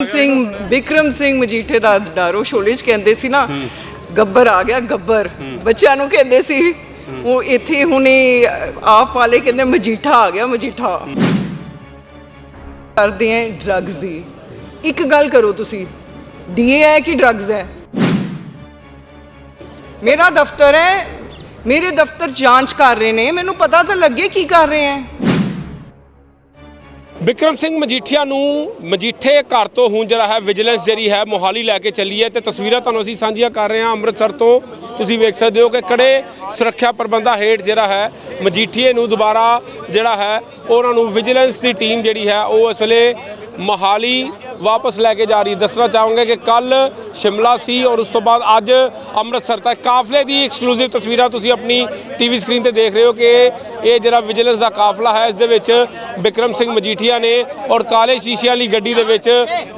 ਸਿੰਘ ਵਿਕਰਮ ਸਿੰਘ ਮਜੀਠੇ ਦਾ ਡਰ ਸ਼ੋਲੇ 'ਚ ਕਹਿੰਦੇ ਸੀ ਨਾ ਗੱਬਰ ਆ ਗਿਆ ਗੱਬਰ। ਬੱਚਿਆਂ ਨੂੰ ਕਹਿੰਦੇ ਸੀ ਉਹ ਇੱਥੇ ਹੁਣੇ ਆਪ ਵਾਲੇ ਕਹਿੰਦੇ ਮਜੀਠਾ ਆ ਗਿਆ ਮਜੀਠਾ। ਕਰਦੇ ਆ ਡਰੱਗਸ ਦੀ। ਇੱਕ ਗੱਲ ਕਰੋ ਤੁਸੀਂ ਡੀਏ ਹੈ ਕਿ ਡਰੱਗਸ ਹੈ? ਮੇਰਾ ਦਫ਼ਤਰ ਹੈ ਮੇਰੇ ਦਫ਼ਤਰ ਜਾਂਚ ਕਰ ਰਹੇ ਨੇ ਮੈਨੂੰ ਪਤਾ ਤਾਂ ਲੱਗੇ ਕੀ ਕਰ ਰਹੇ ਹੈ ਵਿਕਰਮ ਸਿੰਘ ਮਜੀਠੀਆ ਨੂੰ ਮਜੀਠੇ ਘਰ ਤੋਂ ਹੁਣ ਜਿਹੜਾ ਹੈ ਵਿਜੀਲੈਂਸ ਜਿਹੜੀ ਹੈ ਮੋਹਾਲੀ ਲੈ ਕੇ ਚੱਲੀ ਹੈ ਤੇ ਤਸਵੀਰਾਂ ਤੁਹਾਨੂੰ ਅਸੀਂ ਸਾਂਝੀਆਂ ਕਰ ਰਹੇ ਹਾਂ ਅੰਮ੍ਰਿਤਸਰ ਤੋਂ। ਤੁਸੀਂ ਵੇਖ ਸਕਦੇ ਹੋ ਕਿ ਕੜੇ ਸੁਰੱਖਿਆ ਪ੍ਰਬੰਧਾਂ ਹੇਠ ਜਿਹੜਾ ਹੈ ਮਜੀਠੀਏ ਨੂੰ ਦੁਬਾਰਾ ਜਿਹੜਾ ਹੈ ਉਹਨਾਂ ਨੂੰ ਵਿਜੀਲੈਂਸ ਦੀ ਟੀਮ ਜਿਹੜੀ ਹੈ ਉਹ ਇਸ ਵੇਲੇ ਮੋਹਾਲੀ ਵਾਪਸ ਲੈ ਕੇ ਜਾ ਰਹੀ ਦੱਸਣਾ ਚਾਹਾਂਗੇ ਕਿ ਕੱਲ ਸ਼ਿਮਲਾ ਸੀ ਔਰ ਉਸ ਤੋਂ ਬਾਅਦ ਅੱਜ ਅੰਮ੍ਰਿਤਸਰ ਤੱਕ। ਕਾਫਲੇ ਦੀ ਐਕਸਕਲੂਸਿਵ ਤਸਵੀਰਾਂ ਤੁਸੀਂ ਆਪਣੀ ਟੀਵੀ ਸਕਰੀਨ ਤੇ ਦੇਖ ਰਹੇ ਹੋ ਕਿ ਇਹ ਜਿਹੜਾ ਵਿਜੀਲੈਂਸ ਦਾ ਕਾਫਲਾ ਹੈ, ਇਸ ਦੇ ਵਿੱਚ ਵਿਕਰਮ ਸਿੰਘ ਮਜੀਠੀਆ ਨੇ ਔਰ ਕਾਲੇ ਸ਼ੀਸ਼ੇ ਵਾਲੀ ਗੱਡੀ ਦੇ ਵਿੱਚ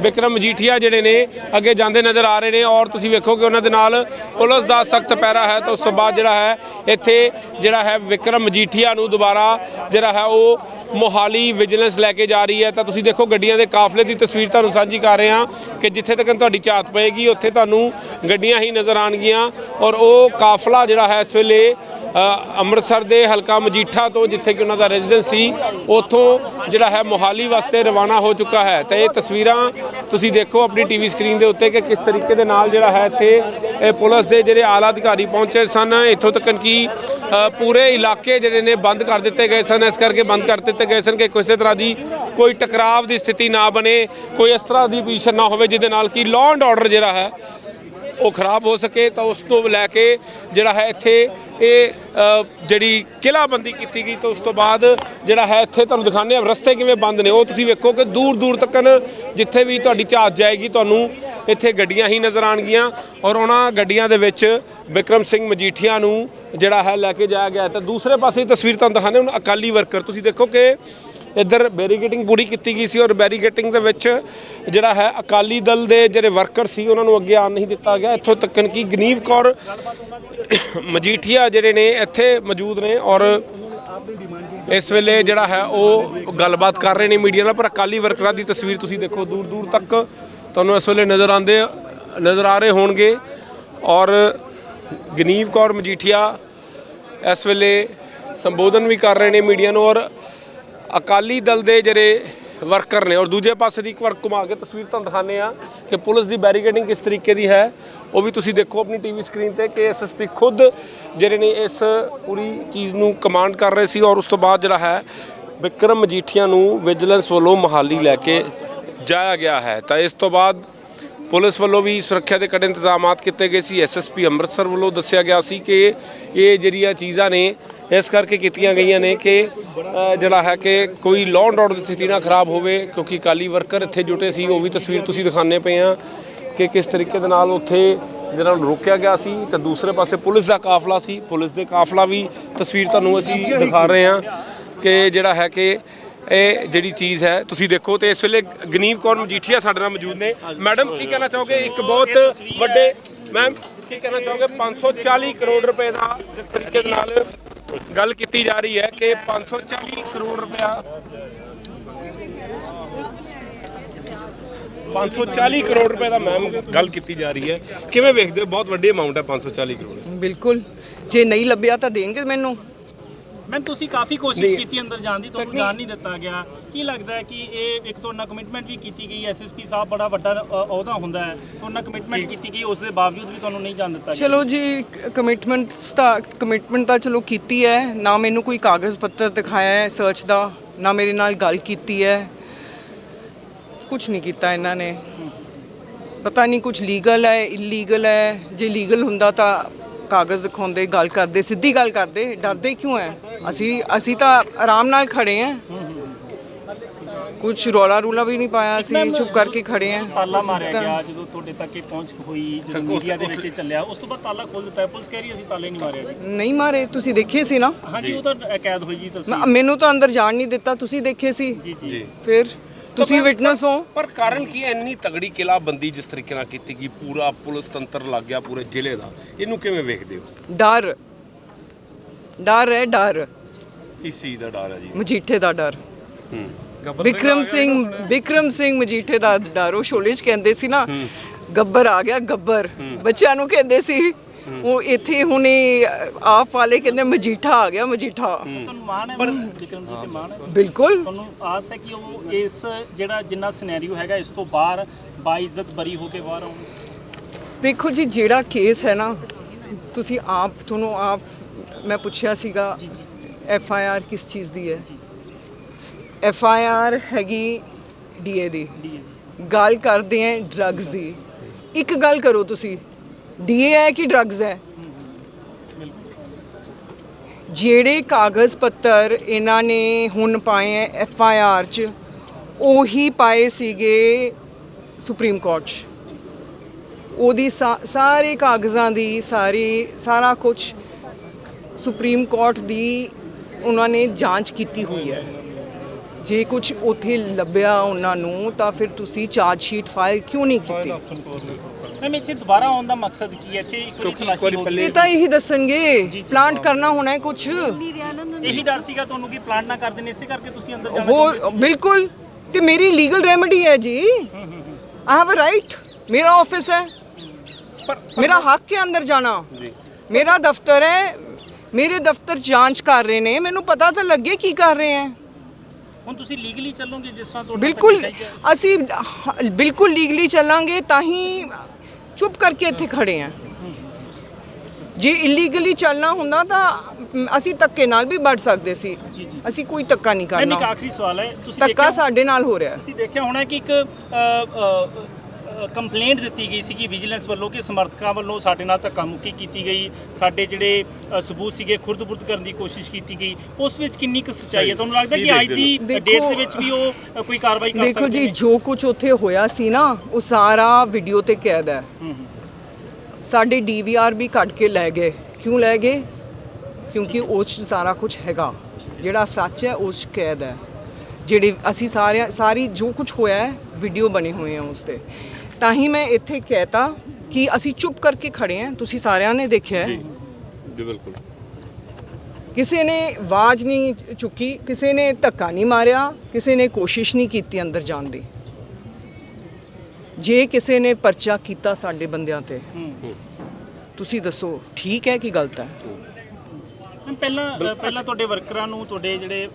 ਵਿਕਰਮ ਮਜੀਠੀਆ ਜਿਹੜੇ ਨੇ, ਅੱਗੇ ਜਾਂਦੇ ਨਜ਼ਰ ਆ ਰਹੇ ਨੇ ਔਰ ਤੁਸੀਂ ਵੇਖੋ ਕਿ ਉਹਨਾਂ ਦੇ ਨਾਲ ਪੁਲਿਸ ਦਾ ਸਖਤ ਪੈਰਾ ਹੈ ਤਾਂ ਉਸ ਤੋਂ ਬਾਅਦ ਜਿਹੜਾ ਹੈ, ਇੱਥੇ ਜਿਹੜਾ ਹੈ ਵਿਕਰਮ ਮਜੀਠੀਆ ਨੂੰ ਦੁਬਾਰਾ ਜਿਹੜਾ ਹੈ ਉਹ ਮੋਹਾਲੀ ਵਿਜੀਲੈਂਸ ਲੈ ਕੇ ਜਾ ਰਹੀ ਹੈ। ਤਾਂ ਤੁਸੀਂ ਦੇਖੋ ਗੱਡੀਆਂ ਦੇ ਕਾਫਲੇ ਦੀ ਤਸਵੀਰ ਤੁਹਾਨੂੰ ਸਾਂਝੀ ਕਰ ਰਹੇ ਹਾਂ ਕਿ ਜਿੱਥੇ ਤੱਕ ਤੁਹਾਡੀ ਝਾਤ ਪਏਗੀ, ਉੱਥੇ ਤੁਹਾਨੂੰ ਗੱਡੀਆਂ ਹੀ ਨਜ਼ਰ ਆਣਗੀਆਂ ਔਰ ਉਹ ਕਾਫਲਾ ਜਿਹੜਾ ਹੈ ਇਸ ਵੇਲੇ ਅੰਮ੍ਰਿਤਸਰ ਦੇ ਹਲਕਾ ਮਜੀਠਾ ਤੋਂ ਜਿੱਥੇ ਕਿ ਉਹਨਾਂ ਦਾ ਰੈਜ਼ੀਡੈਂਸ ਸੀ, ਉੱਥੋਂ ਜਿਹੜਾ ਹੈ ਮੋਹਾਲੀ ਵਾਸਤੇ ਰਵਾਨਾ ਹੋ ਚੁੱਕਾ ਹੈ। ਤਾਂ ਇਹ ਤਸਵੀਰਾਂ ਤੁਸੀਂ ਦੇਖੋ ਆਪਣੀ ਟੀਵੀ ਸਕਰੀਨ ਦੇ ਉੱਤੇ ਕਿ ਕਿਸ ਤਰੀਕੇ ਦੇ ਨਾਲ ਜਿਹੜਾ ਹੈ ਇੱਥੇ, ਇਹ ਪੁਲਿਸ ਦੇ ਜਿਹੜੇ ਆਲਾ ਅਧਿਕਾਰੀ ਪਹੁੰਚੇ ਸਨ। ਇੱਥੋਂ ਤੱਕ ਕਿ ਪੂਰੇ ਇਲਾਕੇ ਜਿਹੜੇ ਨੇ ਬੰਦ ਕਰ ਦਿੱਤੇ ਗਏ ਸਨ। ਇਸ ਕਰਕੇ ਬੰਦ ਕਰ ਦਿੱਤੇ ਗਏ ਸਨ ਕਿ ਕਿਸੇ ਤਰ੍ਹਾਂ ਦੀ ਕੋਈ ਟਕਰਾਵ ਦੀ ਸਥਿਤੀ ਨਾ ਬਣੇ, ਕੋਈ ਇਸ ਤਰ੍ਹਾਂ ਦੀ ਪੋਜੀਸ਼ਨ ਨਾ ਹੋਵੇ, ਜਿਹਦੇ ਨਾਲ ਕਿ ਲਾਅ ਐਂਡ ਆਰਡਰ ਜਿਹੜਾ ਹੈ ਉਹ ਖਰਾਬ ਹੋ ਸਕੇ ਤਾਂ ਉਸ ਤੋਂ ਲੈ ਕੇ ਜਿਹੜਾ ਹੈ ਇੱਥੇ ਇਹ ਅ, ਜਿਹੜੀ ਕਿਲਾਬੰਦੀ ਕੀਤੀ ਗਈ ਤਾਂ ਉਸ ਤੋਂ ਬਾਅਦ ਜਿਹੜਾ ਹੈ ਇੱਥੇ ਤੁਹਾਨੂੰ ਦਿਖਾਉਂਦੇ ਆ ਰਸਤੇ ਕਿਵੇਂ ਬੰਦ ਨੇ। ਉਹ ਤੁਸੀਂ ਵੇਖੋ ਕਿ ਦੂਰ ਦੂਰ ਤੱਕਨ ਜਿੱਥੇ ਵੀ ਤੁਹਾਡੀ ਝਾਤ ਜਾਏਗੀ ਤੁਹਾਨੂੰ ਇੱਥੇ ਗੱਡੀਆਂ ਹੀ ਨਜ਼ਰ ਆਣਗੀਆਂ ਔਰ ਉਹਨਾਂ ਗੱਡੀਆਂ ਦੇ ਵਿੱਚ ਵਿਕਰਮ ਸਿੰਘ ਮਜੀਠੀਆ ਨੂੰ ਜਿਹੜਾ ਹੈ ਲੈ ਕੇ ਜਾਇਆ ਗਿਆ ਤਾਂ ਦੂਸਰੇ ਪਾਸੇ ਤਸਵੀਰ ਤੁਹਾਨੂੰ ਦਿਖਾਉਂਦੇ ਹੁਣ ਅਕਾਲੀ ਵਰਕਰ। ਤੁਸੀਂ ਦੇਖੋ ਕਿ ਇੱਧਰ ਬੈਰੀਕੇਟਿੰਗ ਪੂਰੀ ਕੀਤੀ ਗਈ ਸੀ ਔਰ ਬੈਰੀਕੇਟਿੰਗ ਦੇ ਵਿੱਚ ਜਿਹੜਾ ਹੈ ਅਕਾਲੀ ਦਲ ਦੇ ਜਿਹੜੇ ਵਰਕਰ ਸੀ, ਉਹਨਾਂ ਨੂੰ ਅੱਗੇ ਆਉਣ ਨਹੀਂ ਦਿੱਤਾ ਗਿਆ। ਇੱਥੋਂ ਤੱਕਨ ਕਿ ਗਨੀਵ ਕੌਰ, ਮਜੀਠੀਆ ਜਿਹੜੇ ਨੇ, ਇੱਥੇ ਮੌਜੂਦ ਨੇ ਔਰ ਇਸ ਵੇਲੇ ਜਿਹੜਾ ਹੈ ਉਹ ਗੱਲਬਾਤ ਕਰ ਰਹੇ ਨੇ ਮੀਡੀਆ ਨਾਲ, ਪਰ ਅਕਾਲੀ ਵਰਕਰਾਂ ਦੀ ਤਸਵੀਰ ਤੁਸੀਂ ਦੇਖੋ ਦੂਰ ਦੂਰ ਤੱਕ ਤੁਹਾਨੂੰ ਇਸ ਵੇਲੇ ਨਜ਼ਰ ਆਉਂਦੇ, ਨਜ਼ਰ ਆ ਰਹੇ ਹੋਣਗੇ। ਔਰ ਗਨੀਵ ਕੌਰ, ਮਜੀਠੀਆ ਇਸ ਵੇਲੇ ਸੰਬੋਧਨ ਵੀ ਕਰ ਰਹੇ ਨੇ ਮੀਡੀਆ ਨੂੰ ਔਰ ਅਕਾਲੀ ਦਲ ਦੇ ਜਿਹੜੇ ਵਰਕਰ ਨੇ ਔਰ ਦੂਜੇ ਪਾਸੇ ਦੀ ਇੱਕ ਵਾਰ ਘੁਮਾ ਕੇ ਤਸਵੀਰ ਤੁਹਾਨੂੰ ਦਿਖਾਉਂਦੇ ਆ ਕਿ ਪੁਲਿਸ ਦੀ ਬੈਰੀਕੇਡਿੰਗ ਕਿਸ ਤਰੀਕੇ ਦੀ ਹੈ। ਉਹ ਵੀ ਤੁਸੀਂ ਦੇਖੋ ਆਪਣੀ ਟੀਵੀ ਸਕਰੀਨ ਤੇ ਕਿ ਐਸਐਸਪੀ ਖੁਦ ਜਿਹੜੇ ਨੇ ਇਸ ਪੂਰੀ ਚੀਜ਼ ਨੂੰ ਕਮਾਂਡ ਕਰ ਰਹੇ ਸੀ ਔਰ ਉਸ ਤੋਂ ਬਾਅਦ ਜਿਹੜਾ ਹੈ ਵਿਕਰਮ ਮਜੀਠੀਆ ਨੂੰ ਵਿਜੀਲੈਂਸ ਵੱਲੋਂ ਮਹਾਲੀ ਲੈ ਕੇ ਜਾਇਆ ਗਿਆ ਹੈ। ਤਾਂ ਇਸ ਤੋਂ ਬਾਅਦ ਪੁਲਿਸ ਵੱਲੋਂ ਵੀ ਸੁਰੱਖਿਆ ਦੇ ਕੜੇ ਇੰਤਜ਼ਾਮਾਤ ਕੀਤੇ ਗਏ ਸੀ। ਐਸਐਸਪੀ ਅੰਮ੍ਰਿਤਸਰ ਵੱਲੋਂ ਦੱਸਿਆ ਗਿਆ ਸੀ ਕਿ ਇਹ ਜਿਹੜੀਆਂ ਚੀਜ਼ਾਂ ਨੇ ਇਸ ਕਰਕੇ ਕੀਤੀਆਂ ਗਈਆਂ ਨੇ ਕਿ ਜਿਹੜਾ ਹੈ ਕਿ ਕੋਈ ਲਾਅ ਐਂਡ ਆਰਡਰ ਦੀ ਸਥਿਤੀ ਨਾ ਖਰਾਬ ਹੋਵੇ, ਕਿਉਂਕਿ ਕਾਲੀ ਵਰਕਰ ਇੱਥੇ ਜੁਟੇ ਸੀ, ਉਹ ਵੀ ਤਸਵੀਰ ਤੁਸੀਂ ਦਿਖਾਣੇ ਪਏ ਆ ਕਿ ਕਿਸ ਤਰੀਕੇ ਦੇ ਨਾਲ ਉੱਥੇ ਜਿਹੜਾ ਨੂੰ ਰੋਕਿਆ ਗਿਆ ਸੀ ਤੇ ਦੂਸਰੇ ਪਾਸੇ ਪੁਲਿਸ ਦਾ ਕਾਫਲਾ ਸੀ। ਪੁਲਿਸ ਦੇ ਕਾਫਲਾ ਵੀ ਤਸਵੀਰ ਤੁਹਾਨੂੰ ਅਸੀਂ ਦਿਖਾ ਰਹੇ ਹਾਂ ਕਿ ਜਿਹੜਾ ਹੈ ਕਿ ਇਹ ਜਿਹੜੀ ਚੀਜ਼ ਹੈ, ਤੁਸੀਂ ਦੇਖੋ ਤੇ ਇਸ ਵੇਲੇ ਗਨੀਵ ਕੌਰ ਮਜੀਠੀਆ ਸਾਡੇ ਨਾਲ ਮੌਜੂਦ ਨੇ। ਮੈਡਮ, ਕੀ ਕਹਿਣਾ ਚਾਹੋਗੇ? ਇੱਕ ਬਹੁਤ ਵੱਡੇ ਮੈਮ, ਕੀ ਕਹਿਣਾ ਚਾਹੋਗੇ? 540 ਕਰੋੜ ਰੁਪਏ ਦਾ ਜਿਸ ਤਰੀਕੇ ਦੇ ਨਾਲ ਗੱਲ ਕੀਤੀ ਜਾ ਰਹੀ ਹੈ ਕਿ 540 ਕਰੋੜ ਰੁਪਇਆ 540 ਕਰੋੜ ਰੁਪਏ ਦਾ ਮੈਮ ਗੱਲ ਕੀਤੀ ਜਾ ਰਹੀ ਹੈ। ਕਿਵੇਂ ਵੇਖਦੇ ਹੋ? ਬਹੁਤ ਵੱਡੀ ਅਮਾਉਂਟ ਹੈ 540 ਕਰੋੜ। ਬਿਲਕੁਲ। ਜੇ ਨਹੀਂ ਲੱਭਿਆ ਤਾਂ ਦੇਣਗੇ ਮੈਨੂੰ। ਮੈਮ ਤੁਸੀਂ ਕਾਫੀ ਕੋਸ਼ਿਸ਼ ਕੀਤੀ ਅੰਦਰ ਜਾਣ ਦੀ ਤੁਹਾਨੂੰ ਜਾਣ ਨਹੀਂ ਦਿੱਤਾ ਗਿਆ। ਕੀ ਲੱਗਦਾ ਹੈ ਕਿ ਇਹ ਇੱਕ ਤੋਂ ਨਾ ਕਮਿਟਮੈਂਟ ਵੀ ਕੀਤੀ ਗਈ ਐਸਐਸਪੀ ਸਾਹਿਬ ਬੜਾ ਵੱਡਾ ਅਹੁਦਾ ਹੁੰਦਾ ਹੈ। ਤੋਂ ਕਮਿਟਮੈਂਟ ਕੀਤੀ ਗਈ ਉਸ ਦੇ ਬਾਵਜੂਦ ਵੀ ਤੁਹਾਨੂੰ ਨਹੀਂ ਜਾਣ ਦਿੱਤਾ ਗਿਆ। ਚਲੋ ਜੀ ਕਮਿਟਮੈਂਟ ਤਾਂ ਕਮਿਟਮੈਂਟ ਤਾਂ ਚਲੋ ਕੀਤੀ ਹੈ। ਨਾ ਮੈਨੂੰ ਕੋਈ ਕਾਗਜ਼ ਪੱਤਰ ਦਿਖਾਇਆ ਹੈ ਸਰਚ ਦਾ ਨਾ ਮੇਰੇ ਨਾਲ ਗੱਲ ਕੀਤੀ ਹੈ। ਕੁਝ ਨਹੀਂ ਕੀਤਾ ਇਹਨਾਂ ਨੇ। ਪਤਾ ਨਹੀਂ ਕੁਝ ਲੀਗਲ ਹੈ ਇਲੀਗਲ ਹੈ। ਜੇ ਲੀਗਲ ਹੁੰਦਾ ਤਾਂ ਕਾਗਜ਼ ਦਿਖਾਉਂਦੇ ਗੱਲ ਕਰਦੇ ਸਿੱਧੀ ਗੱਲ ਕਰਦੇ ਡਰਦੇ ਕਿਉਂ ਹੈ ਅਸੀਂ ਅਸੀਂ ਤਾਂ ਆਰਾਮ ਨਾਲ ਖੜੇ ਹਾਂ ਕੁਝ ਰੌਲਾ ਰੂਲਾ ਵੀ ਨਹੀਂ ਪਾਇਆ ਅਸੀਂ ਚੁੱਪ ਕਰਕੇ ਖੜੇ ਹਾਂ ਤਾਲਾ ਮਾਰਿਆ ਗਿਆ ਜਦੋਂ ਤੁਹਾਡੇ ਤੱਕ ਇਹ ਪਹੁੰਚ ਹੋਈ ਜਦੋਂ ਮੀਡੀਆ ਦੇ ਵਿੱਚ ਚੱਲਿਆ। ਉਸ ਤੋਂ ਬਾਅਦ ਤਾਲਾ ਖੋਲ ਦਿੱਤਾ ਹੈ ਪੁਲਿਸ ਕਹਿ ਰਹੀ ਅਸੀਂ ਤਾਲੇ ਨਹੀਂ ਮਾਰਿਆ ਜੀ ਨਹੀਂ ਮਾਰੇ ਤੁਸੀਂ ਦੇਖੇ ਸੀ ਨਾ? ਹਾਂਜੀ ਉਹ ਤਾਂ ਕੈਦ ਹੋਈ ਜੀ ਤੁਸੀਂ। ਮੈਨੂੰ ਤਾਂ ਅੰਦਰ ਜਾਣ ਨਹੀਂ ਦਿੱਤਾ ਤੁਸੀਂ ਦੇਖੇ ਸੀ? ਜੀ। ਜੀ। ਫਿਰ? ਤੁਸੀਂ ਵਿਟਨੈਸ ਹੋ। ਪਰ ਕਾਰਨ ਕੀ ਹੈ? ਇੰਨੀ ਤਗੜੀ ਕਿਲਾਬੰਦੀ ਜਿਸ ਤਰੀਕੇ ਨਾਲ ਕੀਤੀ ਗਈ ਪੂਰਾ ਪੁਲਿਸ ਤੰਤਰ ਲੱਗ ਗਿਆ ਪੂਰੇ ਜ਼ਿਲ੍ਹੇ ਦਾ ਇਹਨੂੰ ਕਿਵੇਂ ਵੇਖਦੇ ਹੋ? ਡਰ। ਡਰ ਹੈ ਡਰ। ਇਸ ਚੀਜ਼ ਦਾ ਡਰ ਹੈ ਜੀ? ਮਜੀਠੇ ਦਾ ਡਰ। ਹੂੰ। ਵਿਕਰਮ ਸਿੰਘ ਵਿਕਰਮ ਸਿੰਘ ਮਜੀਠੇ ਦਾ ਡਾਰੋ ਸ਼ੋਲੇ ਚ ਕਹਿੰਦੇ ਸੀ ਨਾ ਗੱਬਰ ਆ ਗਿਆ ਗੱਬਰ। ਬੱਚਿਆਂ ਨੂੰ ਕਹਿੰਦੇ ਸੀ ਉਹ ਇੱਥੇ ਹੁਣੇ ਆਪ ਵਾਲੇ ਕਹਿੰਦੇ ਮਜੀਠਾ ਆ ਗਿਆ ਮਜੀਠਾ। ਤੁਹਾਨੂੰ ਮਾਣ ਹੈ ਵਿਕਰਮ ਜੀ ਤੇ ਮਾਣ ਹੈ? ਬਿਲਕੁਲ। ਤੁਹਾਨੂੰ ਆਸ ਹੈ ਕਿ ਉਹ ਇਸ ਜਿਹੜਾ ਜਿੰਨਾ ਸਿਨੈਰੀਓ ਹੈਗਾ ਇਸ ਤੋਂ ਬਾਹਰ ਬਾਇਜ਼ਤ ਬਰੀ ਹੋ ਕੇ ਬਾਹਰ ਆਉਣ? ਦੇਖੋ ਜੀ ਜਿਹੜਾ ਕੇਸ ਹੈ ਨਾ ਤੁਸੀਂ ਆਪ ਤੁਹਾਨੂੰ ਆਪ ਮੈਂ ਪੁੱਛਿਆ ਸੀਗਾ ਐਫ ਆਈ ਆਰ ਕਿਸ ਚੀਜ਼ ਦੀ ਹੈ? ਐਫ ਆਈ ਆਰ ਹੈਗੀ ਡੀਏ ਦੀ। ਗੱਲ ਕਰਦੇ ਆ ਡਰੱਗਸ ਦੀ। ਇੱਕ ਗੱਲ ਕਰੋ ਤੁਸੀਂ ਡੀਏ ਹੈ ਕਿ ਡਰੱਗਸ ਹੈ? ਜਿਹੜੇ ਕਾਗਜ਼ ਪੱਤਰ ਇਹਨਾਂ ਨੇ ਹੁਣ ਪਾਏ ਐ ਐਫ ਆਈ ਆਰ ਚ ਉਹੀ ਪਾਏ ਸੀਗੇ ਸੁਪਰੀਮ ਕੋਰਟ 'ਚ। ਉਹਦੀ ਸਾਰੇ ਕਾਗਜ਼ਾਂ ਦੀ ਸਾਰੀ ਸਾਰਾ ਕੁਝ ਸੁਪਰੀਮ ਕੋਰਟ ਦੀ ਉਹਨਾਂ ਨੇ ਜਾਂਚ ਕੀਤੀ ਹੋਈ ਹੈ ਜੇ ਕੁਝ ਉੱਥੇ ਲੱਭਿਆ ਉਹਨਾਂ ਨੂੰ ਤਾਂ ਫਿਰ ਤੁਸੀਂ ਚਾਰਜ ਸ਼ੀਟ ਫਾਈਲ ਕਿਉਂ ਨਹੀਂ ਕੀਤੀ? ਮੈਮ ਇੱਥੇ ਦੁਬਾਰਾ ਆਉਣ ਦਾ ਮਕਸਦ ਕੀ ਹੈ? ਇੱਥੇ ਇੱਕ ਵਾਰੀ ਕਿਉਂਕਿ ਇੱਕ ਖਲਾਸੀ ਵਾਰੀ ਹੋ ਪਹਿਲੇ- ਇਹ ਤਾਂ ਇਹੀ ਦੱਸਣਗੇ ਪਲਾਂਟ ਕਰਨਾ ਹੋਣਾ ਹੈ ਕੁਝ ਗਈ। ਇਹੀ ਡਰ ਸੀਗਾ ਤੁਹਾਨੂੰ ਕਿ ਪਲਾਂਟ ਨਾ ਕਰ ਦੇਣੇ ਇਸੇ ਕਰਕੇ ਤੁਸੀਂ ਅੰਦਰ ਜਾਣਾ ਹੋਰ ਚਾਹੁੰਦੇ ਬਿਲਕੁਲ। ਤੇ ਮੇਰੀ ਲੀਗਲ ਰੈਮੇਡੀ ਹੈ ਜੀ। ਆਈ ਹੈਵ ਅ ਰਾਈਟ ਮੇਰਾ ਆਫਿਸ ਹੈ। ਮੇਰਾ ਹੱਕ ਹੈ ਅੰਦਰ ਜਾਣਾ। ਮੇਰਾ ਦਫ਼ਤਰ ਹੈ। ਮੇਰੇ ਦਫ਼ਤਰ ਜਾਂਚ ਕਰ ਰਹੇ ਨੇ। ਮੈਨੂੰ ਪਤਾ ਤਾਂ ਲੱਗੇ ਕੀ ਕਰ ਰਹੇ ਹੈ। ਸੀ। ਹੁਣ ਤੁਸੀਂ ਲੀਗਲੀ ਚੱਲੋਗੇ ਜਿਸ ਤਰ੍ਹਾਂ ਤੁਹਾਡਾ ਬਿਲਕੁਲ। ਅਸੀਂ ਬਿਲਕੁਲ ਲੀਗਲੀ ਚੱਲਾਂਗੇ ਤਾਂ ਹੀ ਚੁੱਪ ਕਰਕੇ ਇੱਥੇ ਖੜੇ ਆ। ਜੇ ਇਲੀਗਲੀ ਚੱਲਣਾ ਹੁੰਦਾ ਤਾਂ ਅਸੀਂ ਧੱਕੇ ਨਾਲ ਵੀ ਵੱਢ ਸਕਦੇ ਸੀ। ਅਸੀਂ ਕੋਈ ਧੱਕਾ ਨਹੀਂ ਮੈਮ ਇੱਕ ਕਰਨਾ। ਆਖਰੀ ਸਵਾਲ ਹੈ। ਤੁਸੀਂ ਧੱਕਾ ਸਾਡੇ ਨਾਲ ਹੋ ਰਿਹਾ। ਤੁਸੀਂ ਦੇਖਿਆ ਹੋਣਾ ਕਿ ਇੱਕ ਕੰਪਲੇਂਟ ਦਿੱਤੀ ਗਈ ਸੀ ਕਿ ਵਿਜੀਲੈਂਸ ਵੱਲੋਂ ਕਿ ਸਮਰਥਕਾਂ ਵੱਲੋਂ ਸਾਡੇ ਨਾਲ ਧੱਕਾ ਮੁੱਕੀ ਕੀਤੀ ਗਈ। ਸਾਡੇ ਜਿਹੜੇ ਸਬੂਤ ਸੀਗੇ ਖੁਰਦ-ਬੁਰਦ ਕਰਨ ਦੀ ਕੋਸ਼ਿਸ਼ ਕੀਤੀ ਗਈ। ਉਸ ਵਿੱਚ ਕਿੰਨੀ ਕੁ ਸੱਚਾਈ ਹੈ? ਤੁਹਾਨੂੰ ਲੱਗਦਾ ਕੀ ਅੱਜ ਦੀ ਦੇਖੋ- ਡੇਟ ਦੇ ਵਿੱਚ ਵੀ ਉਹ ਕੋਈ ਕਾਰਵਾਈ ਕਰ ਦੇਖੋ ਸਕਦੇ ਜੀ ਨੇ? ਜੋ ਕੁਝ ਉੱਥੇ ਹੋਇਆ ਸੀ ਨਾ ਉਹ ਸਾਰਾ ਵੀਡੀਓ ਤੇ ਕੈਦ ਹੈ। ਸਾਡੇ ਡੀਵੀਆਰ ਵੀ ਕੱਢ ਕੇ ਲੈ ਗਏ। ਕਿਉਂ ਲੈ ਗਏ? ਕਿਉਂਕਿ ਉਸ 'ਚ ਸਾਰਾ ਕੁਝ ਹੈਗਾ। ਜਿਹੜਾ ਸੱਚ ਹੈ ਉਸ 'ਚ ਕੈਦ ਹੈ। ਜਿਹੜੇ ਅਸੀਂ ਸਾਰੇ ਸਾਰੀ ਜੋ ਕੁਝ ਹੋਇਆ ਹੈ ਵੀਡੀਓ ਬਣੇ ਹੋਏ ਆ ਉਸ ਤੇ। ਤਾਂ ਹੀ ਮੈਂ ਇੱਥੇ ਕਹਿਤਾ ਕਿ ਅਸੀਂ ਚੁੱਪ ਕਰਕੇ ਖੜੇ ਹਾਂ ਤੁਸੀਂ ਸਾਰਿਆਂ ਨੇ ਦੇਖਿਆ ਹੈ। ਜੀ ਬਿਲਕੁਲ। ਕਿਸੇ ਨੇ ਆਵਾਜ਼ ਨਹੀਂ ਚੁੱਕੀ ਕਿਸੇ ਨੇ ਧੱਕਾ ਨਹੀਂ ਮਾਰਿਆ ਕਿਸੇ ਨੇ ਕੋਸ਼ਿਸ਼ ਨਹੀਂ ਕੀਤੀ ਅੰਦਰ ਜਾਣ ਦੀ। ਜੇ ਕਿਸੇ ਨੇ ਪਰਚਾ ਕੀਤਾ ਸਾਡੇ ਬੰਦਿਆਂ ਤੇ। ਤੁਸੀਂ ਦੱਸੋ ਠੀਕ ਹੈ ਕਿ ਗਲਤ ਹੈ। ਮੈਮ, ਪਹਿਲਾਂ ਅ, ਪਹਿਲਾਂ ਤੁਹਾਡੇ ਵਰਕਰਾਂ ਨੂੰ ਤੁਹਾਡੇ ਜਿਹੜੇ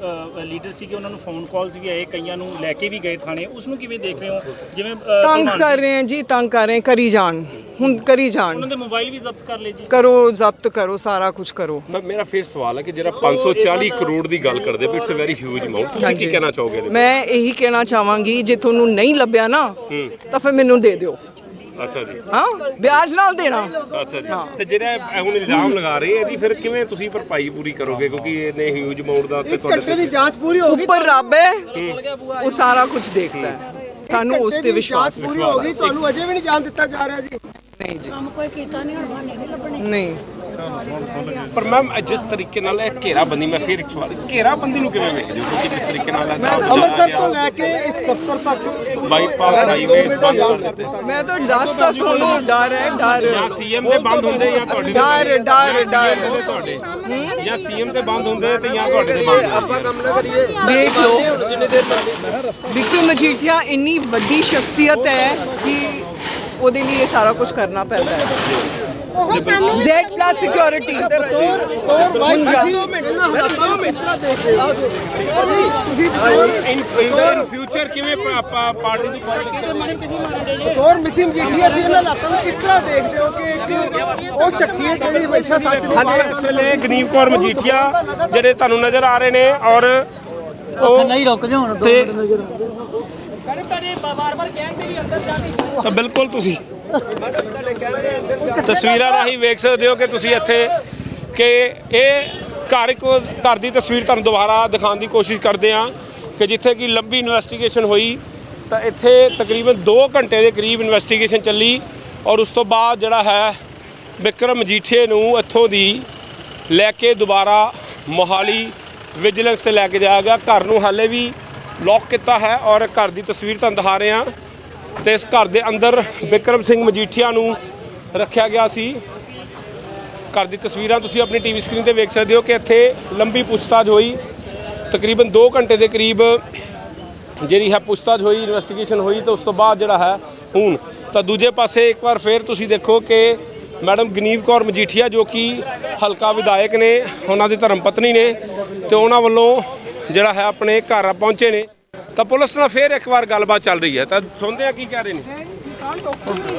ਲੀਡਰ ਸੀਗੇ ਉਹਨਾਂ ਨੂੰ ਫੋਨ ਕਾਲਸ ਵੀ ਆਏ ਕਈਆਂ ਨੂੰ ਲੈ ਕੇ ਵੀ ਗਏ ਥਾਣੇ। ਉਸ ਨੂੰ ਕਿਵੇਂ ਦੇਖ ਰਹੇ ਹੋ? ਜਿਵੇਂ ਅ, ਤੰਗ ਭਗਵਾਨ ਕਰ ਰਹੇ हैं ਜੀ ਤੰਗ ਕਰ ਰਹੇ हैं, ਕਰੀ ਜਾਣ। ਹੁਣ ਕਰੀ ਜਾਣ। ਉਹਨਾਂ ਦੇ ਮੋਬਾਈਲ ਵੀ ਜ਼ਬਤ ਕਰ ਲਏ ਜੀ। ਕਰੋ ਜ਼ਬਤ ਕਰੋ ਸਾਰਾ ਕੁਝ ਕਰੋ। ਮੈਂ ਮੇਰਾ ਫਿਰ ਸਵਾਲ ਹੈ ਕਿ ਜਿਹੜਾ 540 ਕਰੋੜ ਦੀ ਗੱਲ ਕਰਦੇ ਪਏ it's a very huge amount ਤੁਸੀਂ ਕੀ ਹਾਂਜੀ। ਕਹਿਣਾ ਚਾਹੋਗੇ ਇਹਦੇ ਮੈਂ ਇਹੀ ਕਹਿਣਾ ਚਾਹਾਂਗੀ ਜੇ ਤੁਹਾਨੂੰ ਨਹੀਂ ਲੱਭਿਆ ਨਾ ਤਾਂ ਫਿਰ ਮੈਨੂੰ ਦੇ ਦਿਓ? ਅੱਛਾ ਜੀ। ਹਾਂ ਵਿਆਜ ਨਾਲ ਦੇਣਾ। ਅੱਛਾ ਜੀ। ਤੇ ਜਿਹੜਾ ਇਹ ਹੁਣ ਇਲਜ਼ਾਮ ਲਗਾ ਰਹੇ ਇਹਦੀ ਫਿਰ ਕਿਵੇਂ ਤੁਸੀਂ ਭਰਪਾਈ ਪੂਰੀ ਕਰੋਗੇ? ਕਿਉਂਕਿ ਇਹਨੇ ਹਿਊਜ ਅਮਾਉਂਟ ਦਾ ਤੇ ਤੁਹਾਡੇ ਘੰਟੇ ਦੀ ਜਾਂਚ ਪੂਰੀ ਹੋ ਗਈ ਉੱਪਰ ਰੱਬ ਹੈ ਉਹ ਸਾਰਾ ਕੁਝ ਦੇਖਦਾ ਹੈ। ਸਾਨੂੰ ਉਸ ਤੇ ਵਿਸ਼ਵਾਸ ਪੂਰੀ ਹੋ। ਗਈ ਤੁਹਾਨੂੰ ਅਜੇ ਵੀ ਨਹੀਂ ਜਾਣ ਦਿੱਤਾ ਜਾ ਰਿਹਾ ਜੀ। ਨਹੀਂ ਜੀ। ਕੰਮ ਕੋਈ ਕੀਤਾ ਨਹੀਂ ਹੁਣ ਬਹਾਨੇ ਨਹੀਂ ਲੱਭਣੇ। ਨਹੀਂ। ਪਰ ਮੈਮ ਜਿਸ ਤਰੀਕੇ ਨਾਲ ਇਹ ਘੇਰਾਬੰਦੀ ਮੈਂ ਫਿਰ ਇੱਕ ਸਵਾਲ ਘੇਰਾਬੰਦੀ ਨੂੰ ਕਿਵੇਂ ਵੇਖਦੇ ਹੋ ਕਿਉਂਕਿ ਜਿਸ ਤਰੀਕੇ ਨਾਲ ਅੰਮ੍ਰਿਤਸਰ ਤੋਂ ਲੈ ਕੇ ਇਸ ਦਫ਼ਤਰ ਤੱਕ ਬਾਈਪਾਸ ਹਾਈਵੇਜ਼ ਬੰਦ ਕਰ ਦਿੱਤੇ। ਮੈਂ ਤਾਂ ਦੱਸਤਾ ਤੁਹਾਨੂੰ ਡਰ ਹੈ ਡਰ। ਜਾਂ ਸੀਐਮ ਦੇ ਬੰਦ ਹੁੰਦੇ ਜਾਂ ਤੁਹਾਡੇ ਦੇ ਡਰ ਡਰ। ਡਰ ਤੁਹਾਡੇ? ਜਾਂ ਸੀਐਮ ਤੇ ਬੰਦ ਹੁੰਦੇ ਤੇ ਜਾਂ ਤੁਹਾਡੇ ਦੇ ਬੰਦ ਹੁੰਦੇ? ਦੇਖ ਲਓ। ਵਿਕਰਮ ਮਜੀਠੀਆ ਇੰਨੀ ਵੱਡੀ ਸ਼ਖਸੀਅਤ ਹੈ ਕਿ ਉਹਦੇ ਲਈ ਇਹ ਸਾਰਾ ਕੁਝ ਕਰਨਾ ਪੈਂਦਾ ਹੈ। Z ਪਲੱਸ ਸਿਕਿਉਰਿਟੀ ਤੋਰ ਵਾਈ ਇਹਨਾਂ ਹਾਲਾਤਾਂ ਨੂੰ ਕਿਸ ਤਰ੍ਹਾਂ ਦੇਖਦੇ ਹੋ। ਤੁਸੀਂ ਇਨ ਇਨ ਫਿਊਚਰ ਕਿਵੇਂ ਪਾ- ਪਾ- ਪਾਰਟੀ ਦੀ ਤੋਰ ਮਿਸਿੰਗ ਜਿਹੜੀ ਅਸੀਂ ਇਹਨਾਂ ਹਾਲਾਤਾਂ ਨੂੰ ਕਿਸ ਤਰ੍ਹਾਂ ਦੇਖਦੇ ਹੋ ਕਿ ਇੱਕ ਉਹ ਸ਼ਖਸੀਅਤ ਜਿਹੜੀ ਹਮੇਸ਼ਾ ਸੱਚ ਦੀ ਹਾਂਜੀ ਇਸ ਵੇਲੇ ਗਨੀਵ ਕੌਰ ਮਜੀਠੀਆ ਜਿਹੜੇ ਤੁਹਾਨੂੰ ਨਜ਼ਰ ਆ ਰਹੇ ਨੇ ਔਰ ਉਹ ਨਹੀਂ ਰੁਕ ਜਾ ਹੁਣ ਦੋ ਤੇ- ਮਿੰਟ ਨਜ਼ਰ ਤਾਂ ਬਿਲਕੁਲ ਤੁਸੀਂ ਤਸਵੀਰਾਂ ਰਾਹੀਂ ਵੇਖ ਸਕਦੇ ਹੋ ਕਿ ਤੁਸੀਂ ਇੱਥੇ ਕਿ ਇਹ ਘਰ ਇੱਕ ਘਰ ਦੀ ਤਸਵੀਰ ਤੁਹਾਨੂੰ ਦੁਬਾਰਾ ਦਿਖਾਉਣ ਦੀ ਕੋਸ਼ਿਸ਼ ਕਰਦੇ ਹਾਂ ਕਿ ਜਿੱਥੇ ਕਿ ਲੰਬੀ ਇਨਵੈਸਟੀਗੇਸ਼ਨ ਹੋਈ, ਤਾਂ ਇੱਥੇ ਤਕਰੀਬਨ 2 ਘੰਟੇ ਦੇ ਕਰੀਬ ਇਨਵੈਸਟੀਗੇਸ਼ਨ ਚੱਲੀ ਔਰ ਉਸ ਤੋਂ ਬਾਅਦ ਜਿਹੜਾ ਹੈ ਵਿਕਰਮ ਮਜੀਠੀਏ ਨੂੰ ਇੱਥੋਂ ਦੀ ਲੈ ਕੇ ਦੁਬਾਰਾ ਮੋਹਾਲੀ ਵਿਜੀਲੈਂਸ ਤੇ ਲੈ ਕੇ ਜਾਇਆ ਗਿਆ। ਘਰ ਨੂੰ ਹਾਲੇ ਵੀ ਲੌਕ ਕੀਤਾ ਹੈ ਔਰ ਘਰ ਦੀ ਤਸਵੀਰ ਤੁਹਾਨੂੰ ਦਿਖਾ ਰਹੇ ਹਾਂ। ਤੇ ਇਸ ਘਰ ਦੇ ਅੰਦਰ ਵਿਕਰਮ ਸਿੰਘ ਮਜੀਠੀਆ ਨੂੰ ਰੱਖਿਆ ਗਿਆ ਸੀ। ਘਰ ਦੀ ਤਸਵੀਰਾਂ ਤੁਸੀਂ ਆਪਣੀ ਟੀਵੀ ਸਕਰੀਨ ਤੇ ਵੇਖ ਸਕਦੇ ਹੋ ਕਿ ਇੱਥੇ ਲੰਬੀ ਪੁੱਛਤਾਛ ਹੋਈ। ਤਕਰੀਬਨ 2 ਘੰਟੇ ਦੇ ਕਰੀਬ ਜਿਹੜੀ ਹੈ ਪੁੱਛਤਾਛ ਹੋਈ ਇਨਵੈਸਟੀਗੇਸ਼ਨ ਹੋਈ ਤੇ ਉਸ ਤੋਂ ਬਾਅਦ ਜਿਹੜਾ ਹੈ ਹੁਣ ਤਾਂ ਦੂਜੇ ਪਾਸੇ ਇੱਕ ਵਾਰ ਫੇਰ ਤੁਸੀਂ ਦੇਖੋ ਕਿ ਮੈਡਮ ਗਨੀਵ ਕੌਰ ਮਜੀਠੀਆ ਜੋ ਕਿ ਹਲਕਾ ਵਿਧਾਇਕ ਨੇ, ਉਹਨਾਂ ਦੀ ਧਰਮ ਪਤਨੀ ਨੇ ਤੇ ਉਹਨਾਂ ਵੱਲੋਂ ਜਿਹੜਾ ਹੈ ਆਪਣੇ ਘਰ ਪਹੁੰਚੇ ਨੇ। ਤਾਂ ਪੁਲਿਸ ਨਾਲ ਫੇਰ ਇੱਕ ਵਾਰ ਗੱਲਬਾਤ ਚੱਲ ਰਹੀ ਹੈ। ਤਾਂ ਸੁਣਦੇ ਆ ਕੀ ਕਹਿ ਰਹੇ ਨੇ।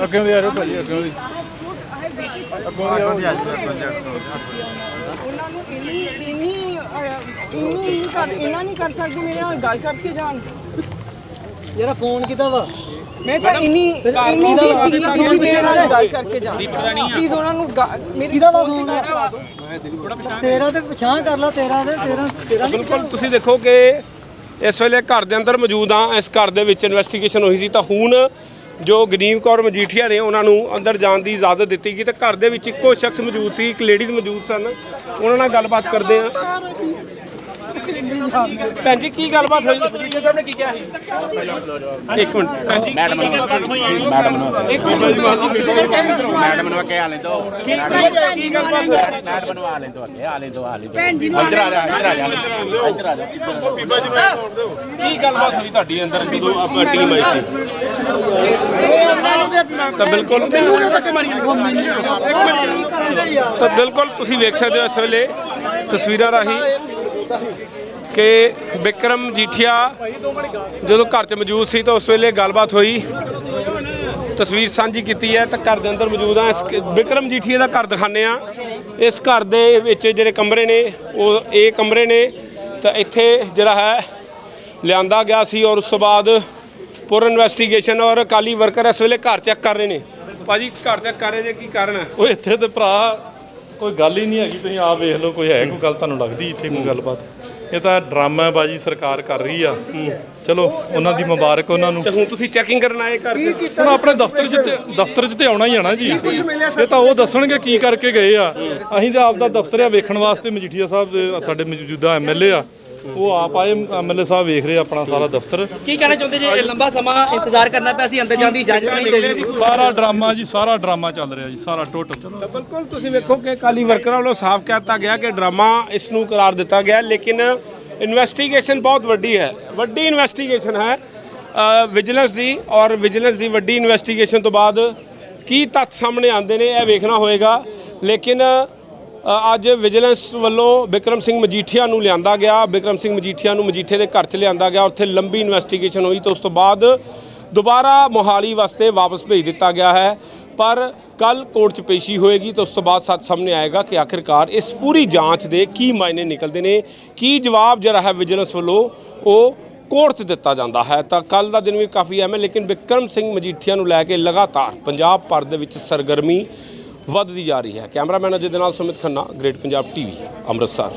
ਅੱਗੇ ਦੀ ਆ ਰਹੇ ਭਾਜੀ ਅੱਗੇ ਦੀ ਉਹਨਾਂ ਨੂੰ। ਇੰਨੀ ਇੰਨੀ ਇੰਨੀ ਕਰ ਇੰਨਾ ਨਹੀਂ ਕਰ ਸਕਦੇ ਮੇਰੇ ਨਾਲ ਗੱਲ ਕਰਕੇ ਜਾਣ। ਯਾਰ ਫੋਨ ਕਿਦਾ ਵਾ? ਮੈਂ ਤਾਂ ਇੰਨੀ ਇੰਨੀ ਬੇਨਤੀ ਕੀਤੀ ਸੀ ਮੇਰੇ ਨਾਲ ਗੱਲ ਕਰਕੇ ਜਾਣ। ਪਲੀਜ਼ ਉਹਨਾਂ ਨੂੰ ਮੇਰੀ ਕਿਹਦਾ ਵਾ ਦਿਓ। ਤੇਰਾ ਤੇ ਪਛਾਣ ਕਰ ਲਾ ਤੇਰਾ ਤੇ ਤੇਰਾ ਬਿਲਕੁਲ ਤੁਸੀਂ ਦੇਖੋ ਕਿ ਇਸ ਵੇਲੇ ਘਰ ਦੇ ਅੰਦਰ ਮੌਜੂਦ ਆ ਇਸ ਘਰ ਦੇ ਵਿੱਚ ਇਨਵੈਸਟੀਗੇਸ਼ਨ ਹੋਈ ਸੀ ਤਾਂ ਹੁਣ ਜੋ ਗਨੀਮ ਕੌਰ ਮਜੀਠੀਆ ਨੇ ਉਹਨਾਂ ਨੂੰ ਅੰਦਰ ਜਾਣ ਦੀ ਇਜਾਜ਼ਤ ਦਿੱਤੀ ਗਈ ਤੇ ਘਰ ਦੇ ਵਿੱਚ ਇੱਕੋ ਸ਼ਖਸ ਮੌਜੂਦ ਸੀ, ਇੱਕ ਲੇਡੀਜ਼ ਮੌਜੂਦ ਸਨ। ਉਹਨਾਂ ਨਾਲ ਗੱਲਬਾਤ ਕਰਦੇ ਆ ਭੈਣ ਜੀ ਕੀ ਗੱਲਬਾਤ ਹੋਈ? ਮਜੀਠੀਆ ਸਾਹਿਬ ਨੇ ਕੀ ਕਿਹਾ ਸੀ? ਇੱਕ ਮਿੰਟ ਭੈਣ ਜੀ ਮੈਡਮ ਨੂੰ ਮੈਡਮ ਨੂੰ ਇੱਕ ਮਿੰਟ ਜੀ ਮੈਡਮ ਨੂੰ ਅੱਗੇ ਆ ਲੈਂਦੋ ਕੀ ਗੱਲਬਾਤ ਹੋਈ? ਮੈਡਮ ਨੂੰ ਆ ਲੈਂਦੋ ਅੱਗੇ ਆ ਲੈਂਦੋ ਆ ਲੈਂਦੋ ਇੱਧਰ ਆ ਜਾ ਇੱਧਰ ਆ ਜਾ। ਇੱਧਰ ਆ ਜਾ। ਕੀ ਗੱਲਬਾਤ ਹੋਈ ਤੁਹਾਡੀ ਅੰਦਰ ਜਦੋਂ ਆਪਣਾ ਟੀਮ ਆਈ ਸੀ? ਤਾਂ ਬਿਲਕੁਲ ਤਾਂ ਬਿਲਕੁਲ ਤੁਸੀਂ ਵੇਖ ਸਕਦੇ ਹੋ ਇਸ ਵੇਲੇ ਤਸਵੀਰਾਂ ਰਾਹੀਂ ਕਿ ਵਿਕਰਮ ਜੀਠੀਆ ਜਦੋਂ ਘਰ 'ਚ ਮੌਜੂਦ ਸੀ ਤਾਂ ਉਸ ਵੇਲੇ ਗੱਲਬਾਤ ਹੋਈ। ਤਸਵੀਰ ਸਾਂਝੀ ਕੀਤੀ ਹੈ ਤਾਂ ਘਰ ਦੇ ਅੰਦਰ ਮੌਜੂਦ ਆ ਇਸ ਵਿਕਰਮ ਜੀਠੀਆ ਦਾ ਘਰ ਦਿਖਾਣੇ ਆ ਇਸ ਘਰ ਦੇ ਵਿੱਚ ਜਿਹੜੇ ਕਮਰੇ ਨੇ, ਉਹ ਇਹ ਕਮਰੇ ਨੇ। ਤਾਂ ਇੱਥੇ ਜਿਹੜਾ ਹੈ, ਲਿਆਂਦਾ ਗਿਆ ਸੀ ਔਰ ਉਸ ਤੋਂ ਬਾਅਦ ਪੂਰਨ ਇਨਵੈਸਟੀਗੇਸ਼ਨ ਔਰ ਕਾਲੀ ਵਰਕਰ ਇਸ ਵੇਲੇ ਘਰ ਚੈੱਕ ਕਰ ਰਹੇ ਨੇ। ਭਾਜੀ, ਘਰ ਚੈੱਕ ਕਰ ਰਹੇ ਜੇ ਕੀ ਕਾਰਨ ਹੈ? ਉਹ ਇੱਥੇ ਤੇ ਭਰਾ ਕੋਈ ਗੱਲ ਹੀ ਨਹੀਂ ਹੈਗੀ ਤੁਸੀਂ ਆਪ ਵੇਖ ਲਓ ਕੋਈ ਹੈ ਕੋਈ ਗੱਲ ਤੁਹਾਨੂੰ ਲੱਗਦੀ ਇੱਥੇ ਕੋਈ ਗੱਲਬਾਤ। ਇਹ ਤਾਂ ਡਰਾਮਾ ਬਾਜੀ ਸਰਕਾਰ ਕਰ ਰਹੀ ਆ। ਚਲੋ ਉਹਨਾਂ ਦੀ ਮੁਬਾਰਕ ਉਹਨਾਂ ਨੂੰ। ਤੇ ਹੁਣ ਤੁਸੀਂ ਚੈਕਿੰਗ ਕਰਨ ਆਏ ਘਰ ਹੁਣ ਆਪਣੇ ਦਫ਼ਤਰ 'ਚ ਤੇ ਦਫ਼ਤਰ 'ਚ ਤੇ ਆਉਣਾ ਹੀ ਆਣਾ ਜੀ। ਇਹ ਤਾਂ ਉਹ ਦੱਸਣਗੇ ਕੀ ਕਰਕੇ ਗਏ ਆ। ਅਸੀਂ ਤਾਂ ਆਪਦਾ ਦਫ਼ਤਰ ਆ ਵੇਖਣ ਵਾਸਤੇ ਮਜੀਠੀਆ ਸਾਹਿਬ ਦੇ ਸਾਡੇ ਮੌਜੂਦਾ ਐਮਐਲਏ ਆ। ਉਹ ਆਪ ਆਏ ਐਮਐਲਏ ਸਾਹਿਬ ਵੇਖ ਰਹੇ ਆਪਣਾ ਸਾਰਾ ਦਫ਼ਤਰ। ਕੀ ਕਹਿਣਾ ਚਾਹੁੰਦੇ ਜੀ? ਇਹ ਲੰਬਾ ਸਮਾਂ ਇੰਤਜ਼ਾਰ ਕਰਨਾ ਪਿਆ ਸੀ ਅੰਦਰ ਜਾਣ ਦੀ ਇਜਾਜ਼ਤ ਨਹੀਂ ਮਿਲੀ। ਸਾਰਾ ਡਰਾਮਾ ਜੀ ਸਾਰਾ ਡਰਾਮਾ ਚੱਲ ਰਿਹਾ ਜੀ ਸਾਰਾ ਟੋਟਲ ਬਿਲਕੁਲ ਤੁਸੀਂ ਵੇਖੋ ਕਿ ਕਾਲੀ ਵਰਕਰਾਂ ਵੱਲੋਂ ਸਾਫ਼ ਕਹਿਤਾ ਗਿਆ ਕਿ ਡਰਾਮਾ ਇਸ ਨੂੰ ਕਰਾਰ ਦਿੱਤਾ ਗਿਆ ਲੇਕਿਨ ਇਨਵੈਸਟੀਗੇਸ਼ਨ ਬਹੁਤ ਵੱਡੀ ਹੈ। ਵੱਡੀ ਇਨਵੈਸਟੀਗੇਸ਼ਨ ਹੈ ਵਿਜੀਲੈਂਸ ਦੀ ਔਰ ਵਿਜੀਲੈਂਸ ਦੀ ਵੱਡੀ ਇਨਵੈਸਟੀਗੇਸ਼ਨ ਤੋਂ ਬਾਅਦ ਕੀ ਤੱਥ ਸਾਹਮਣੇ ਆਉਂਦੇ ਨੇ ਇਹ ਵੇਖਣਾ ਹੋਏਗਾ। ਲੇਕਿਨ ਅੱਜ ਵਿਜੀਲੈਂਸ ਵੱਲੋਂ ਵਿਕਰਮ ਸਿੰਘ ਮਜੀਠੀਆ ਨੂੰ ਲਿਆਂਦਾ ਗਿਆ। ਵਿਕਰਮ ਸਿੰਘ ਮਜੀਠੀਆ ਨੂੰ ਮਜੀਠੇ ਦੇ ਘਰ 'ਚ ਲਿਆਂਦਾ ਗਿਆ। ਉੱਥੇ ਲੰਬੀ ਇਨਵੈਸਟੀਗੇਸ਼ਨ ਹੋਈ ਤੇ ਉਸ ਤੋਂ ਬਾਅਦ ਦੁਬਾਰਾ ਮੋਹਾਲੀ ਵਾਸਤੇ ਵਾਪਸ ਭੇਜ ਦਿੱਤਾ ਗਿਆ ਹੈ। ਪਰ ਕੱਲ ਕੋਰਟ 'ਚ ਪੇਸ਼ੀ ਹੋਏਗੀ ਤਾਂ ਉਸ ਤੋਂ ਬਾਅਦ ਸੱਚ ਸਾਹਮਣੇ ਆਏਗਾ ਕਿ ਆਖਿਰਕਾਰ ਇਸ ਪੂਰੀ ਜਾਂਚ ਦੇ ਕੀ ਮਾਇਨੇ ਨਿਕਲਦੇ ਨੇ, ਕੀ ਜਵਾਬ ਜਿਹੜਾ ਹੈ ਵਿਜੀਲੈਂਸ ਵੱਲੋਂ ਉਹ ਕੋਰਟ 'ਚ ਦਿੱਤਾ ਜਾਂਦਾ ਹੈ। ਤਾਂ ਕੱਲ ਦਾ ਦਿਨ ਵੀ ਕਾਫੀ ਅਹਿਮ ਹੈ, ਲੇਕਿਨ ਵਿਕਰਮ ਸਿੰਘ ਮਜੀਠੀਆ ਨੂੰ ਲੈ ਕੇ ਲਗਾਤਾਰ ਪੰਜਾਬ ਭਰ ਦੇ ਵਿੱਚ ਸਰਗਰਮੀ ਵੱਧਦੀ ਜਾ ਰਹੀ ਹੈ। ਕੈਮਰਾਮੈਨ ਅਜੇ ਦੇ ਨਾਲ ਸੁਮਿਤ ਖੰਨਾ ਗ੍ਰੇਟ ਪੰਜਾਬ ਟੀਵੀ ਅੰਮ੍ਰਿਤਸਰ।